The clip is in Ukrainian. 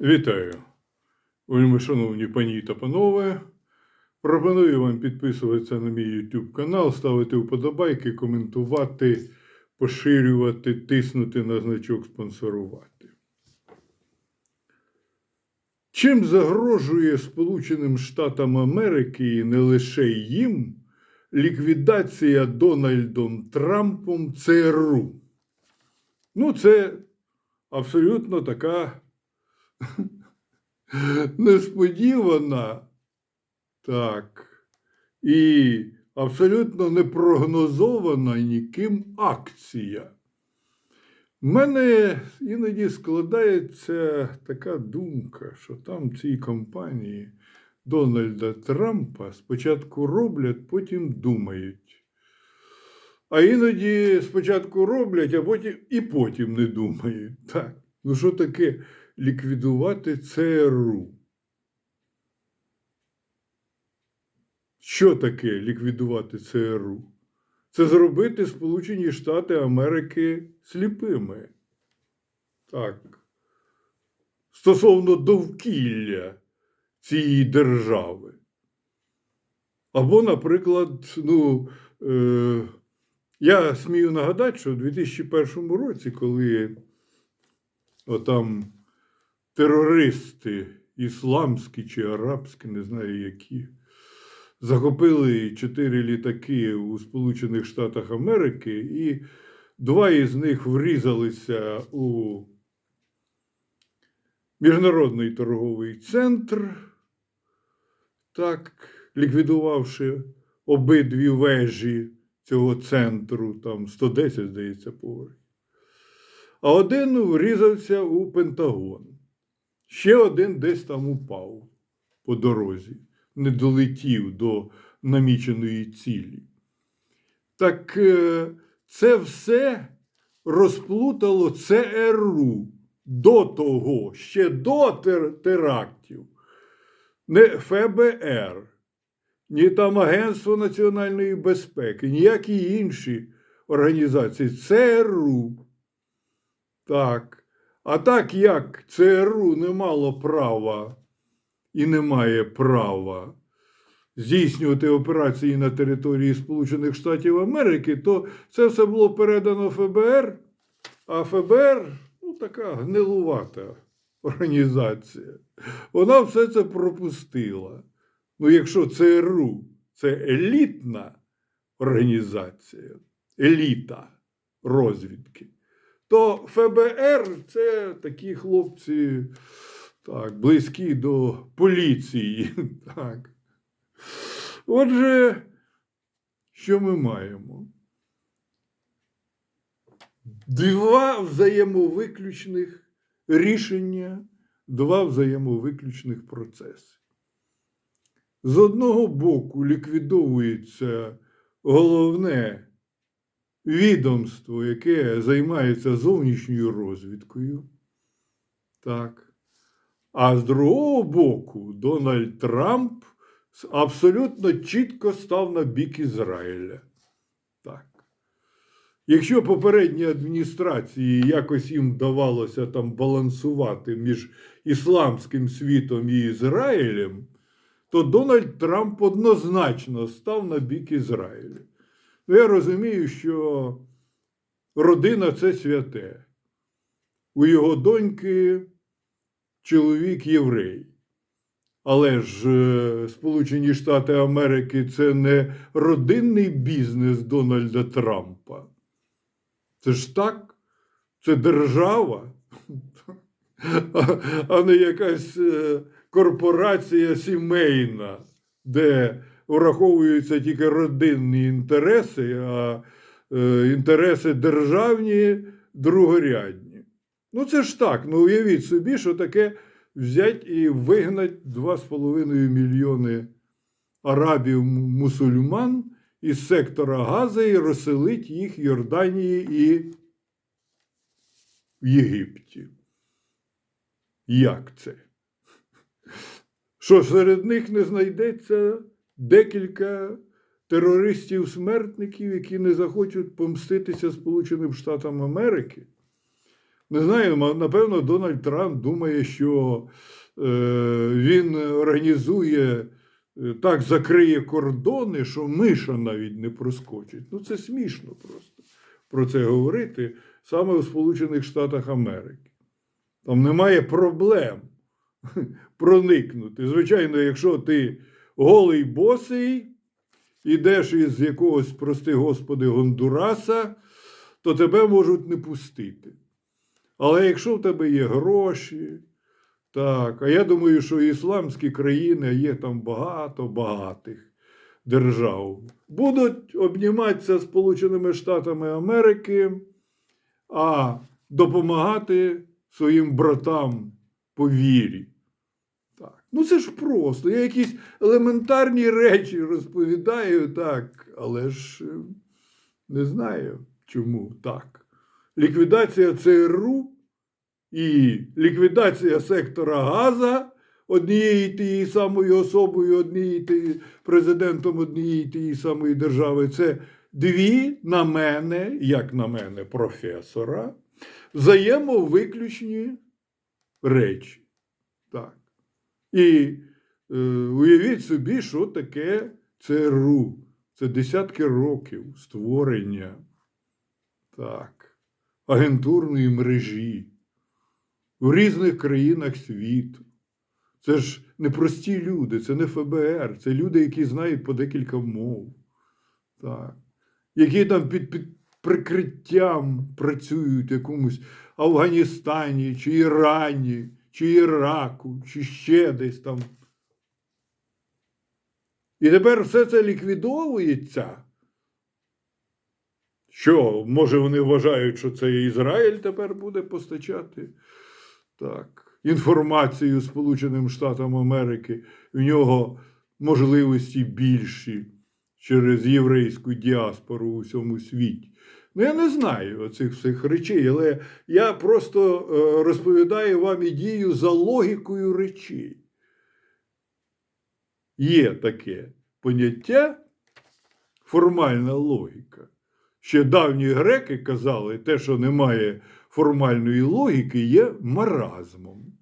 Вітаю, вельми шановні пані та панове. Пропоную вам підписуватися на мій YouTube канал, ставити вподобайки, коментувати, поширювати, тиснути на значок спонсорувати. Чим загрожує Сполученим Штатам Америки і не лише їм ліквідація Дональдом Трампом ЦРУ? Ну, це абсолютно така несподівана, так, і абсолютно непрогнозована ніким акція. У мене іноді складається така думка, що там цій компанії Дональда Трампа спочатку роблять, потім думають. А іноді спочатку роблять, а потім і потім не думають. Так. Ну, що таке ліквідувати ЦРУ? Що таке ліквідувати ЦРУ? Це зробити Сполучені Штати Америки сліпими. Так. Стосовно довкілля цієї держави. Або, наприклад, ну, е, я смію нагадати, що у 2001 році, коли отам терористи ісламські чи арабські, не знаю які, захопили чотири літаки у Сполучених Штатах Америки, і два із них врізалися у Міжнародний торговий центр, так, ліквідувавши обидві вежі цього центру, там 110, здається, поверхів. А один врізався у Пентагон. Ще один десь там упав по дорозі, не долетів до наміченої цілі. Так е, це все розплутало ЦРУ до того, ще до тер- терактів. Не ФБР, ні там Агентство національної безпеки, ніякі інші організації. ЦРУ. Так. А так як ЦРУ не мало права і не має права здійснювати операції на території Сполучених Штатів Америки, то це все було передано ФБР, а ФБР ну, така гнилувата організація. Вона все це пропустила. Ну, якщо ЦРУ це елітна організація, еліта розвідки, то ФБР це такі хлопці так, близькі до поліції. Так. Отже, що ми маємо? Два взаємовиключних рішення, два взаємовиключних процеси. З одного боку ліквідовується головне відомство, яке займається зовнішньою розвідкою. Так. А з другого боку, Дональд Трамп абсолютно чітко став на бік Ізраїля. Так. Якщо попередній адміністрації якось їм вдавалося там балансувати між ісламським світом і Ізраїлем, то Дональд Трамп однозначно став на бік Ізраїля. Ну, я розумію, що родина це святе. У його доньки чоловік єврей. Але ж е, Сполучені Штати Америки це не родинний бізнес Дональда Трампа. Це ж так, це держава, а- не якась е, корпорація сімейна, де враховуються тільки родинні інтереси, а е, інтереси державні другорядні. Ну, це ж так. Ну, уявіть собі, що таке взять і вигнать 2,5 мільйони арабів-мусульман із сектора Гази і розселить їх в Йорданії і в Єгипті. Як це? Що серед них не знайдеться декілька терористів-смертників, які не захочуть помститися Сполученим Штатам Америки? Не знаю, напевно, Дональд Трамп думає, що е, він організує, е, так закриє кордони, що миша навіть не проскочить. Ну, це смішно просто про це говорити саме у Сполучених Штатах Америки. Там немає проблем проникнути. Звичайно, якщо ти голий босий, ідеш із якогось, прости господи, Гондураса, то тебе можуть не пустити. Але якщо в тебе є гроші, так, а я думаю, що ісламські країни, є там багато багатих держав, будуть обніматися Сполученими Штатами Америки, а допомагати своїм братам по вірі. Ну це ж просто. Я якісь елементарні речі розповідаю, так, але ж е, не знаю, чому так. Ліквідація ЦРУ і ліквідація сектора Газа однієї тієї самої особою, однієї тієї, президентом однієї тієї самої держави це дві на мене, як на мене, професора, взаємовиключні речі. Так. І е, уявіть собі, що таке ЦРУ. Це десятки років створення так, агентурної мережі в різних країнах світу. Це ж не прості люди, це не ФБР, це люди, які знають по декілька мов, так, які там під, під прикриттям працюють в якомусь Афганістані, чи Ірані, чи Іраку, чи ще десь там. І тепер все це ліквідовується. Що, може, вони вважають, що це Ізраїль тепер буде постачати так, інформацію Сполученим Штатам Америки. В нього можливості більші через єврейську діаспору у всьому світі. Ну, я не знаю оцих всіх речей, але я просто е, розповідаю вам ідею за логікою речей. Є таке поняття формальна логіка. Ще давні греки казали, те, що немає формальної логіки, є маразмом.